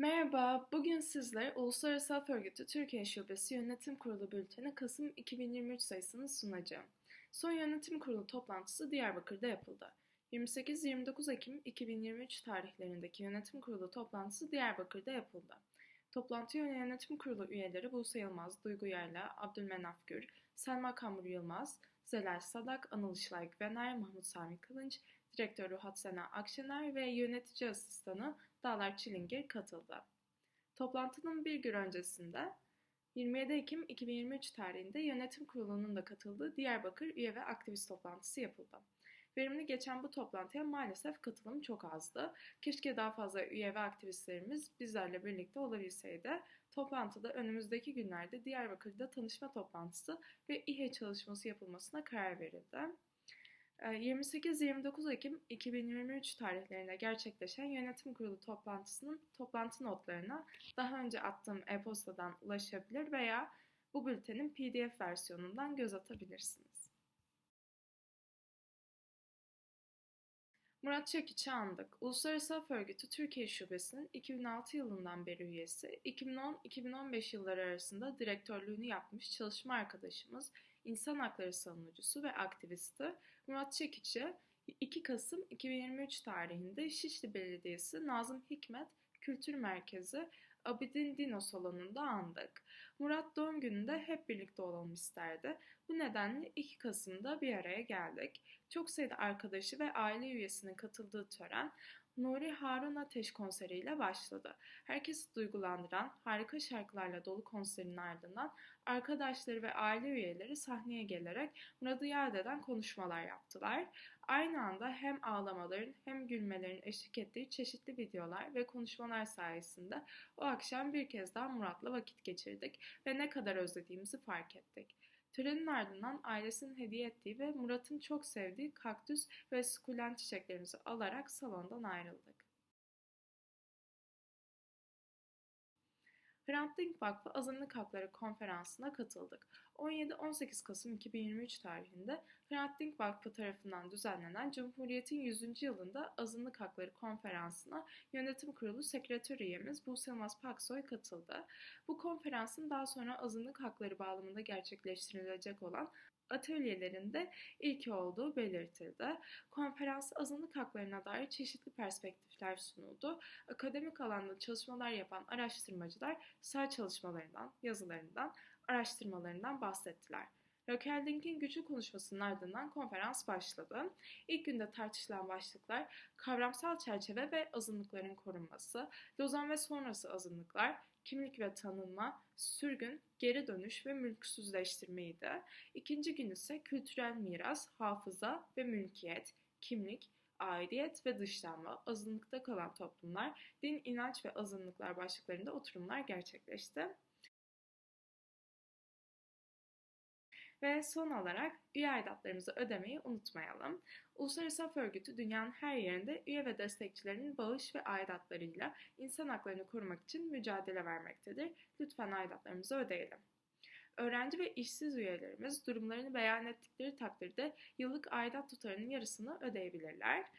Merhaba, bugün sizlere Uluslararası Af Örgütü Türkiye Şubesi Yönetim Kurulu Bülteni Kasım 2023 sayısını sunacağım. Son yönetim kurulu toplantısı Diyarbakır'da yapıldı. 28-29 Ekim 2023 tarihlerindeki yönetim kurulu toplantısı Diyarbakır'da yapıldı. Toplantıya yönetim kurulu üyeleri Buse Yılmaz, Duygu Yerla, Abdülmenaf Gür, Selma Kamur Yılmaz, Zelal Sadak, Anıl Işılay Güvener, Mahmut Sami Kılınç, Direktör Ruhat Sena Akşener ve yönetici asistanı Dağlar Çilingir katıldı. Toplantının bir gün öncesinde 27 Ekim 2023 tarihinde yönetim kurulunun da katıldığı Diyarbakır üye ve aktivist toplantısı yapıldı. Verimli geçen bu toplantıya maalesef katılım çok azdı. Keşke daha fazla üye ve aktivistlerimiz bizlerle birlikte olabilseydi. Toplantıda önümüzdeki günlerde Diyarbakır'da tanışma toplantısı ve İHE çalışması yapılmasına karar verildi. 28-29 Ekim 2023 tarihlerinde gerçekleşen yönetim kurulu toplantısının toplantı notlarına daha önce attığım e-postadan ulaşabilir veya bu bültenin PDF versiyonundan göz atabilirsiniz. Murat Çekiç'i andık. Uluslararası Af Örgütü Türkiye Şubesi'nin 2006 yılından beri üyesi, 2010-2015 yılları arasında direktörlüğünü yapmış çalışma arkadaşımız, insan hakları savunucusu ve aktivisti Murat Çekiç'i 2 Kasım 2023 tarihinde Şişli Belediyesi Nazım Hikmet Kültür Merkezi Abidin Dino salonunda andık. Murat doğum gününde hep birlikte olalım isterdi. Bu nedenle 2 Kasım'da bir araya geldik. Çok sayıda arkadaşı ve aile üyesinin katıldığı tören Nuri Harun Ateş konseriyle başladı. Herkesi duygulandıran, harika şarkılarla dolu konserin ardından arkadaşları ve aile üyeleri sahneye gelerek Murat'ı yad eden konuşmalar yaptılar. Aynı anda hem ağlamaların hem gülmelerin eşlik ettiği çeşitli videolar ve konuşmalar sayesinde o akşam bir kez daha Murat'la vakit geçirdik ve ne kadar özlediğimizi fark ettik. Törenin ardından ailesinin hediye ettiği ve Murat'ın çok sevdiği kaktüs ve sukulent çiçeklerimizi alarak salondan ayrıldık. Hrant Dink Vakfı Azınlık Hakları Konferansı'na katıldık. 17-18 Kasım 2023 tarihinde Hrant Dink Vakfı tarafından düzenlenen Cumhuriyet'in 100. yılında Azınlık Hakları Konferansı'na Yönetim Kurulu Sekreter üyemiz Buse Yılmaz Paksoy katıldı. Bu konferansın daha sonra azınlık hakları bağlamında gerçekleştirilecek olan atölyelerinde ilk olduğu belirtildi. Konferans azınlık haklarına dair çeşitli perspektifler sunuldu. Akademik alanda çalışmalar yapan araştırmacılar sağ çalışmalarından, yazılarından, araştırmalarından bahsettiler. Raquel Dink'in güçlü konuşmasının ardından konferans başladı. İlk günde tartışılan başlıklar kavramsal çerçeve ve azınlıkların korunması, Lozan ve sonrası azınlıklar, kimlik ve tanınma, sürgün, geri dönüş ve mülksüzleştirmeydi. İkinci gün ise kültürel miras, hafıza ve mülkiyet, kimlik, aidiyet ve dışlanma, azınlıkta kalan toplumlar, din, inanç ve azınlıklar başlıklarında oturumlar gerçekleşti. Ve son olarak üye aidatlarımızı ödemeyi unutmayalım. Uluslararası Af Örgütü dünyanın her yerinde üye ve destekçilerinin bağış ve aidatlarıyla insan haklarını korumak için mücadele vermektedir. Lütfen aidatlarımızı ödeyelim. Öğrenci ve işsiz üyelerimiz durumlarını beyan ettikleri takdirde yıllık aidat tutarının yarısını ödeyebilirler.